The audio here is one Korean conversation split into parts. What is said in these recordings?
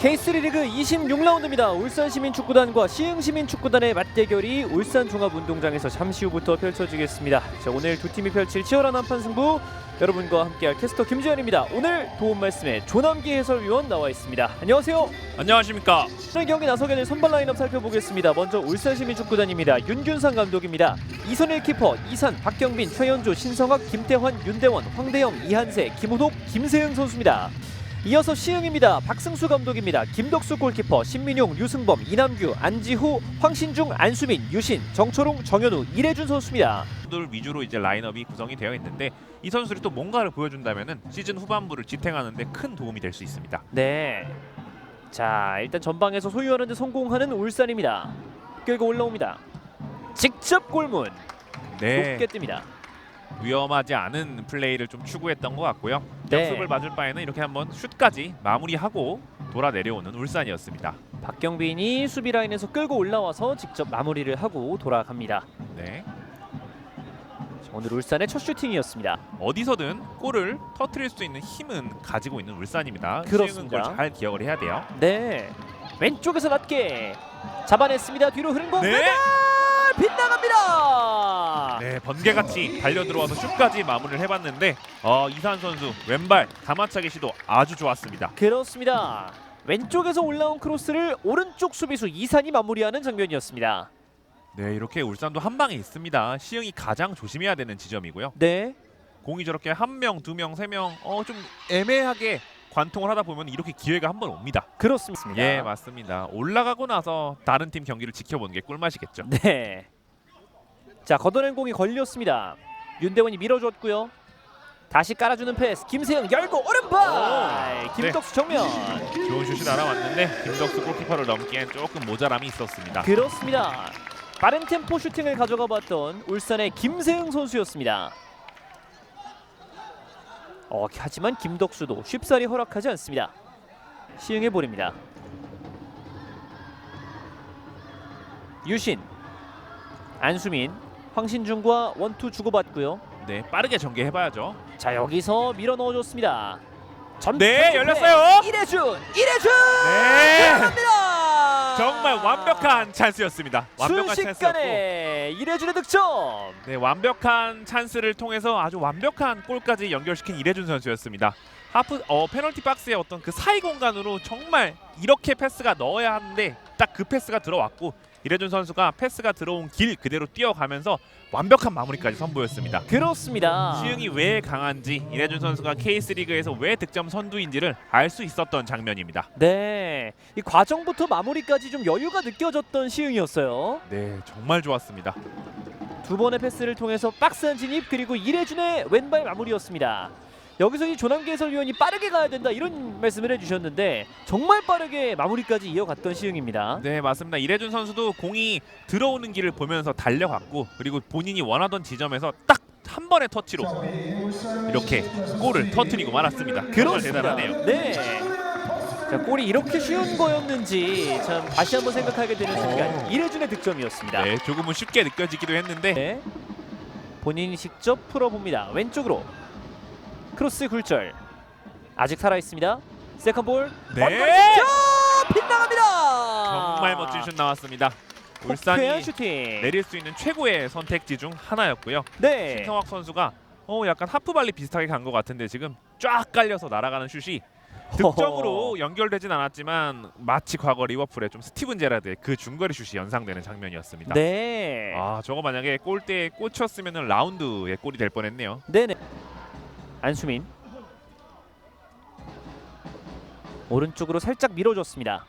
K3 리그 26라운드입니다. 울산 시민축구단과 시흥 시민축구단의 맞대결이 울산 종합운동장에서 잠시 후부터 펼쳐지겠습니다. 자, 오늘 두 팀이 펼칠 치열한 한판 승부 여러분과 함께할 캐스터 김지현입니다. 오늘 도움 말씀에 조남기 해설위원 나와 있습니다. 안녕하세요. 안녕하십니까. 오늘 경기 나서게 될 선발 라인업 살펴보겠습니다. 먼저 울산 시민축구단입니다. 윤균상 감독입니다. 이선일 키퍼, 이산, 박경빈, 최현조, 신성학, 김태환, 윤대원, 황대영, 이한세, 김우독, 김세흥 선수입니다. 이어서 시흥입니다. 박승수 감독입니다. 김덕수 골키퍼, 신민용, 류승범, 이남규, 안지후, 황신중, 안수민, 유신, 정초롱, 정현우, 이래준 선수입니다. 들 위주로 이제 라인업이 구성이 되어 있는데 이 선수들이 또 뭔가를 보여준다면은 시즌 후반부를 지탱하는데 큰 도움이 될 수 있습니다. 네. 자, 일단 전방에서 소유하는 데 성공하는 울산입니다. 끌고 올라옵니다. 직접 골문 네, 높게 뜹니다. 위험하지 않은 플레이를 좀 추구했던 것 같고요. 네. 역습을 맞을 바에는 이렇게 한번 슛까지 마무리하고 돌아 내려오는 울산이었습니다. 박경빈이 수비 라인에서 끌고 올라와서 직접 마무리를 하고 돌아갑니다. 네, 자, 오늘 울산의 첫 슈팅이었습니다. 어디서든 골을 터트릴 수 있는 힘은 가지고 있는 울산입니다. 그렇습니다. 잘 기억을 해야 돼요. 네. 왼쪽에서 낮게 잡아냈습니다. 뒤로 흐른 공 네. 네. 빗나갑니다. 네, 번개같이 달려 들어와서 슛까지 마무리를 해봤는데 어, 이산 선수 왼발 가마차기 시도 아주 좋았습니다. 그렇습니다. 왼쪽에서 올라온 크로스를 오른쪽 수비수 이산이 마무리하는 장면이었습니다. 네, 이렇게 울산도 한 방에 있습니다. 시흥이 가장 조심해야 되는 지점이고요. 네. 공이 저렇게 한 명, 두 명, 세 명, 어 좀 애매하게 관통을 하다 보면 이렇게 기회가 한 번 옵니다. 그렇습니다. 예, 맞습니다. 올라가고 나서 다른 팀 경기를 지켜보는 게 꿀맛이겠죠. 네. 자 걷어낸 공이 걸렸습니다. 윤대원이 밀어줬고요. 다시 깔아주는 패스. 김세영 열고 오른발. 오, 김덕수 정면. 좋은 슛이 날아왔는데 김덕수 골키퍼를 넘기엔 조금 모자람이 있었습니다. 그렇습니다. 빠른 템포 슈팅을 가져가 봤던 울산의 김세흥 선수였습니다. 어, 하지만 김덕수도 쉽사리 허락하지 않습니다. 시흥의 볼입니다. 유신, 안수민, 황신중과 원투 주고받고요. 네, 빠르게 전개해봐야죠. 자 여기서 밀어 넣어줬습니다. 전 네, 열렸어요. 이래준, 이래준. 정말 완벽한 찬스였습니다. 완벽한 찬스였고, 순식간에 이래준의 득점. 네, 완벽한 찬스를 통해서 아주 완벽한 골까지 연결시킨 이래준 선수였습니다. 하프 어 페널티 박스의 어떤 그 사이 공간으로 정말 이렇게 패스가 넣어야 하는데 딱 그 패스가 들어왔고 이래준 선수가 패스가 들어온 길 그대로 뛰어가면서 완벽한 마무리까지 선보였습니다. 그렇습니다. 시흥이 왜 강한지 이래준 선수가 케이스 리그에서 왜 득점 선두인지를 알 수 있었던 장면입니다. 네, 이 과정부터 마무리까지 좀 여유가 느껴졌던 시흥이었어요. 네, 정말 좋았습니다. 두 번의 패스를 통해서 박스 한 진입 그리고 이래준의 왼발 마무리였습니다. 여기서 이 조남기 해설위원이 빠르게 가야 된다 이런 말씀을 해주셨는데 정말 빠르게 마무리까지 이어갔던 시흥입니다. 네 맞습니다. 이래준 선수도 공이 들어오는 길을 보면서 달려갔고 그리고 본인이 원하던 지점에서 딱 한 번의 터치로 이렇게 골을 터트리고 말았습니다. 그렇습니다. 대단하네요. 네. 자, 골이 이렇게 쉬운 거였는지 참 다시 한번 생각하게 되는 순간 오. 이래준의 득점이었습니다. 네 조금은 쉽게 느껴지기도 했는데 네. 본인이 직접 풀어봅니다. 왼쪽으로 크로스 굴절 아직 살아 있습니다. 세컨 볼 네. 득점 빗나갑니다. 정말 멋진 슛 나왔습니다. 울산이 슈팅. 내릴 수 있는 최고의 선택지 중 하나였고요. 네. 신성학 선수가 어 약간 하프 발리 비슷하게 간 것 같은데 지금 쫙 깔려서 날아가는 슛이 득점으로 연결되진 않았지만 마치 과거 리버풀의 좀 스티븐 제라드의 그 중거리 슛이 연상되는 장면이었습니다. 네. 아 저거 만약에 골대에 꽂혔으면 라운드의 골이 될 뻔했네요. 네네. 안수민 오른쪽으로 살짝 밀어줬습니다.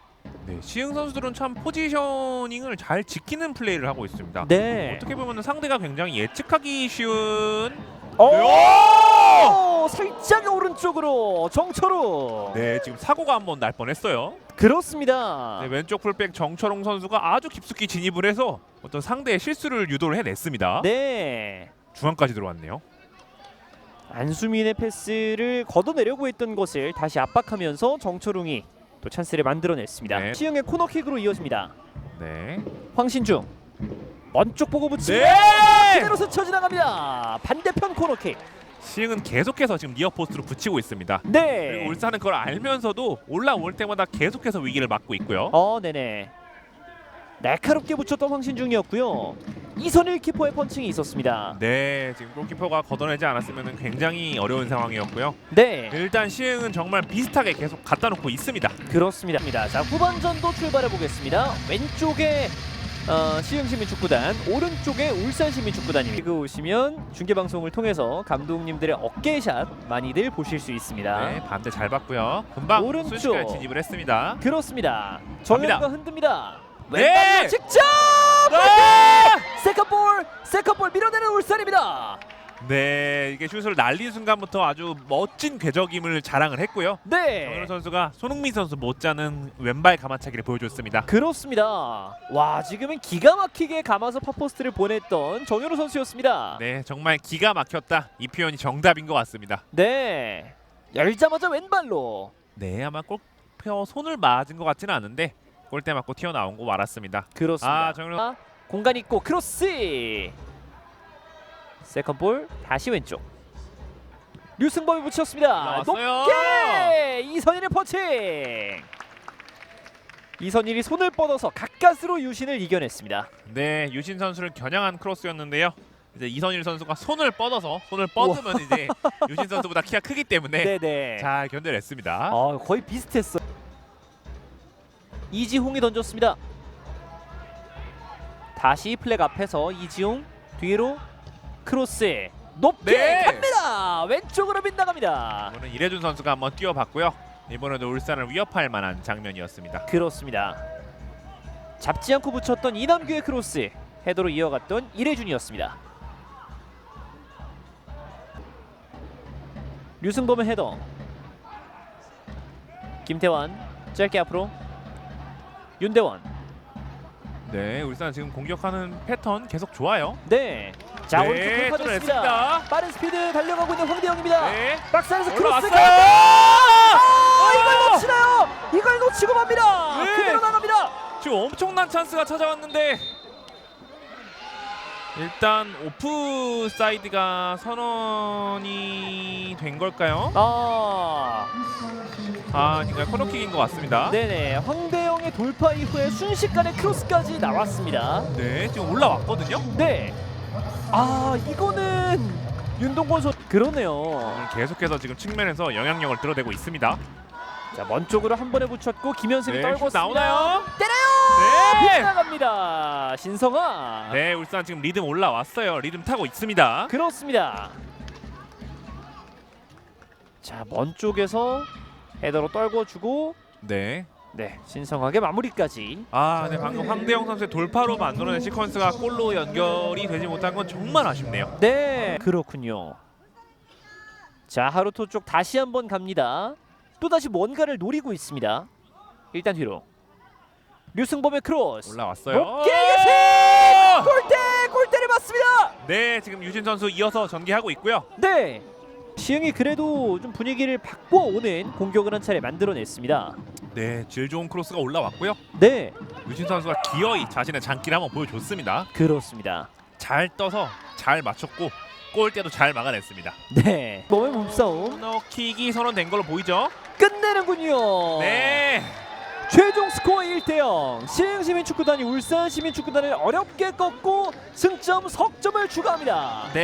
네, 시흥 선수들은 참 포지셔닝을 잘 지키는 플레이를 하고 있습니다. 네. 어떻게 보면 상대가 굉장히 예측하기 쉬운 오! 살짝 오른쪽으로 정철우. 네 지금 사고가 한 번 날 뻔했어요. 그렇습니다. 네, 왼쪽 풀백 정철홍 선수가 아주 깊숙이 진입을 해서 어떤 상대의 실수를 유도를 해냈습니다. 네. 중앙까지 들어왔네요. 안수민의 패스를 걷어내려고 했던 것을 다시 압박하면서 정철웅이 또 찬스를 만들어냈습니다. 네. 시흥의 코너킥으로 이어집니다. 네. 황신중 먼쪽 보고 붙이고 네! 그대로 스쳐 지나갑니다. 반대편 코너킥. 시흥은 계속해서 지금 니어 포스트로 붙이고 있습니다. 네. 그리고 울산은 그걸 알면서도 올라올 때마다 계속해서 위기를 맞고 있고요. 어, 네네. 날카롭게 붙였던 황신중이었고요. 이선일 키퍼의 펀칭이 있었습니다. 네, 지금 골키퍼가 걷어내지 않았으면 굉장히 어려운 상황이었고요. 네, 일단 시흥은 정말 비슷하게 계속 갖다 놓고 있습니다. 그렇습니다. 자, 후반전도 출발해 보겠습니다. 왼쪽에 어, 시흥시민축구단, 오른쪽에 울산시민축구단입니다. 그 오시면 중계 방송을 통해서 감독님들의 어깨샷 많이들 보실 수 있습니다. 네, 반대 잘 봤고요. 금방 오른쪽. 순식간에 진입을 했습니다. 그렇습니다. 정현우가 흔듭니다. 네! 왼발로 직접 네! 세컨볼, 밀어내는 울산입니다. 네, 이게 슛을 날린 순간부터 아주 멋진 궤적임을 자랑을 했고요. 네. 정현우 선수가 손흥민 선수 못지않은 왼발 가마차기를 보여줬습니다. 그렇습니다. 와 지금은 기가 막히게 감아서 파포스트를 보냈던 정현우 선수였습니다. 네, 정말 기가 막혔다. 이 표현이 정답인 것 같습니다. 네. 열자마자 왼발로. 네, 아마 골표 손을 맞은 것 같지는 않은데 골대 맞고 튀어나온 거 알았습니다. 그렇습니다. 아, 정현우 공간 있고 크로스. 세컨 볼 다시 왼쪽. 류승범이 붙였습니다. 나왔어요. 높게 이선일의 퍼칭. 이선일이 손을 뻗어서 가까스로 유신을 이겨냈습니다. 네, 유신 선수를 겨냥한 크로스였는데요. 이제 이선일 선수가 손을 뻗어서 손을 뻗으면 이제 유신 선수보다 키가 크기 때문에 네네. 잘 견뎌냈습니다. 아 거의 비슷했어. 이지홍이 던졌습니다. 다시 플렉 앞에서 이지홍 뒤로 크로스 높게 네. 갑니다. 왼쪽으로 빗나갑니다. 이번엔 이래준 선수가 한번 뛰어봤고요. 이번에도 울산을 위협할 만한 장면이었습니다. 그렇습니다. 잡지 않고 붙였던 이남규의 크로스 헤더로 이어갔던 이래준이었습니다. 류승범의 헤더 김태환 짧게 앞으로 윤대원 네, 울산 지금 공격하는 패턴 계속 좋아요. 네. 자 네, 오른쪽 돌파 됐습니다. 뚫어냈습니다. 빠른 스피드 달려가고 있는 황대영입니다. 네, 박스 안에서 크로스 올라왔어요. 아, 이걸 놓치나요? 이걸 놓치고 맙니다. 네. 그대로 나갑니다. 지금 엄청난 찬스가 찾아왔는데 일단 오프 사이드가 선언이 된 걸까요? 아, 아, 아닌가요? 코너킥인 것 같습니다. 네네. 황대 영의 돌파 이후에 순식간에 크로스까지 나왔습니다. 네, 지금 올라왔거든요. 네. 아, 이거는 윤동건 선 그러네요. 오늘 계속해서 지금 측면에서 영향력을 드러내고 있습니다. 자, 먼 쪽으로 한 번에 붙였고 김현승이 네. 슛 나오나요? 때려요. 네. 빗나갑니다. 신성아. 네, 울산 지금 리듬 올라왔어요. 리듬 타고 있습니다. 그렇습니다. 자, 먼 쪽에서 헤더로 떨궈 주고 네. 네, 신성하게 마무리까지. 아, 네 방금 황대영 선수의 돌파로 만들어낸 시퀀스가 골로 연결이 되지 못한 건 정말 아쉽네요. 네, 그렇군요. 자, 하루토 쪽 다시 한번 갑니다. 또 다시 뭔가를 노리고 있습니다. 일단 뒤로. 류승범의 크로스. 올라왔어요. 높게 유신! 골대! 골대를 맞습니다. 네, 지금 유진 선수 이어서 전개하고 있고요. 네. 시흥이 그래도 좀 분위기를 바꿔 오는 공격을 한 차례 만들어냈습니다. 네, 질 좋은 크로스가 올라왔고요. 네, 유진 선수가 기어이 자신의 장기를 한번 보여줬습니다. 그렇습니다. 잘 떠서 잘 맞췄고 골대도 잘 막아냈습니다. 네, 몸의 몸싸움 코너킥이 선언된 걸로 보이죠? 끝내는군요. 네. 최종 스코어 1대0 시흥시민축구단이 울산시민축구단을 어렵게 꺾고 승점 석점을 추가합니다.